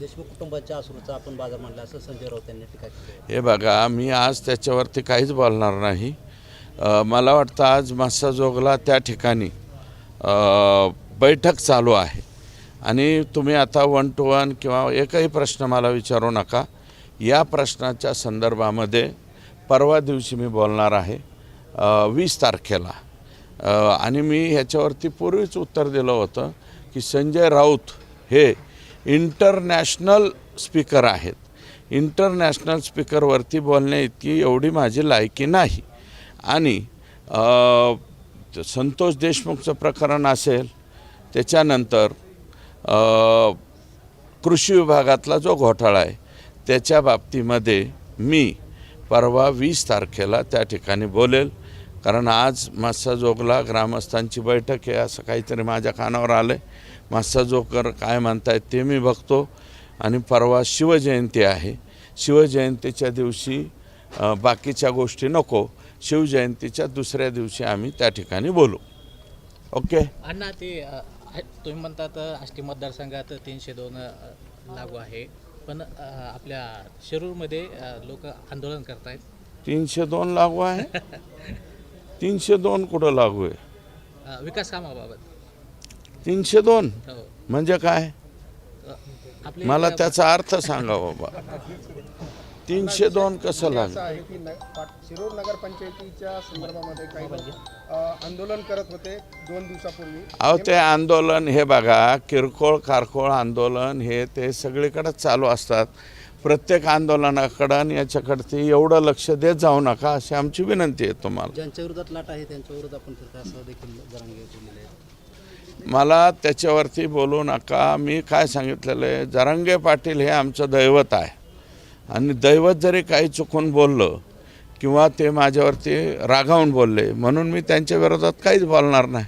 देशमुख कुटुंबाच्या अश्रूचा आपण बाजार मांडला असं संजय राऊत यांनी टीका केली हे बघा मी आज त्याच्यावरती काहीच बोलणार नाही. मला वाटतं आज मस्साजोगला त्या ठिकाणी बैठक चालू आहे. आणि तुम्ही आता वन टू वन किंवा एकही प्रश्न मला विचारू नका. या प्रश्नाच्या संदर्भामध्ये परवा दिवशी मी बोलणार आहे वीस तारखेला. आणि मी ह्याच्यावरती पूर्वीच उत्तर दिलं होतं की संजय राऊत हे इंटरनॅशनल स्पीकर आहेत. इंटरनॅशनल स्पीकरवरती बोलण्या इतकी एवढी माझी लायकी नाही. आणि संतोष देशमुखचं प्रकरण असेल त्याच्यानंतर कृषी विभागातला जो घोटाळा आहे त्याच्या बाबतीमध्ये मी परवा वीस तारखेला त्या ठिकाणी बोलेल. कारण आज मत्साजोगला ग्रामस्थांची बैठक आहे असं काहीतरी माझ्या कानावर आलं आहे मास्साजोगकर काय म्हणतायत ते मी बघतो. आणि परवा शिवजयंती आहे. शिवजयंतीच्या दिवशी बाकीच्या गोष्टी नको. शिवजयंतीच्या दुसऱ्या दिवशी आम्ही त्या ठिकाणी बोलू. ओके? अण्णा ते तुम्ही म्हणतात आष्टी मतदारसंघात तीनशे दोन लागू आहे. पण आपल्या शिरूरमध्ये लोक आंदोलन करतायत. तीनशे दोन लागू आहे? तीनशे दोन कुठं लागू आहे? विकास कामाबाबत. तीनशे दोन. हो. म्हणजे काय? मला त्याचा अर्थ सांगा बाबा. तीनशे दोन कसं असं लागलं शिरूर नगरपंचायतीच्या संदर्भामध्ये काही आंदोलन करत होते दोन दिवसापूर्वी. अहो ते आंदोलन हे बघा किरकोळ कारकोळ आंदोलन हे ते सगळीकडेच चालू असतात. प्रत्येक आंदोलनाकडं आणि याच्याकडे एवढं लक्ष देत जाऊ नका अशी आमची विनंती आहे तुम्हाला. ज्यांच्या विरोधात लाट आहे त्यांच्या विरोधात आपण असं देखील मला त्याच्यावरती बोलू नका. मी काय सांगितलेलं आहे? जरांगे पाटील हे आमचं दैवत आहे. आणि दैवत जरी काही चुकून बोललं किंवा ते माझ्यावरती रागावून बोलले म्हणून मी त्यांच्या विरोधात काहीच बोलणार नाही.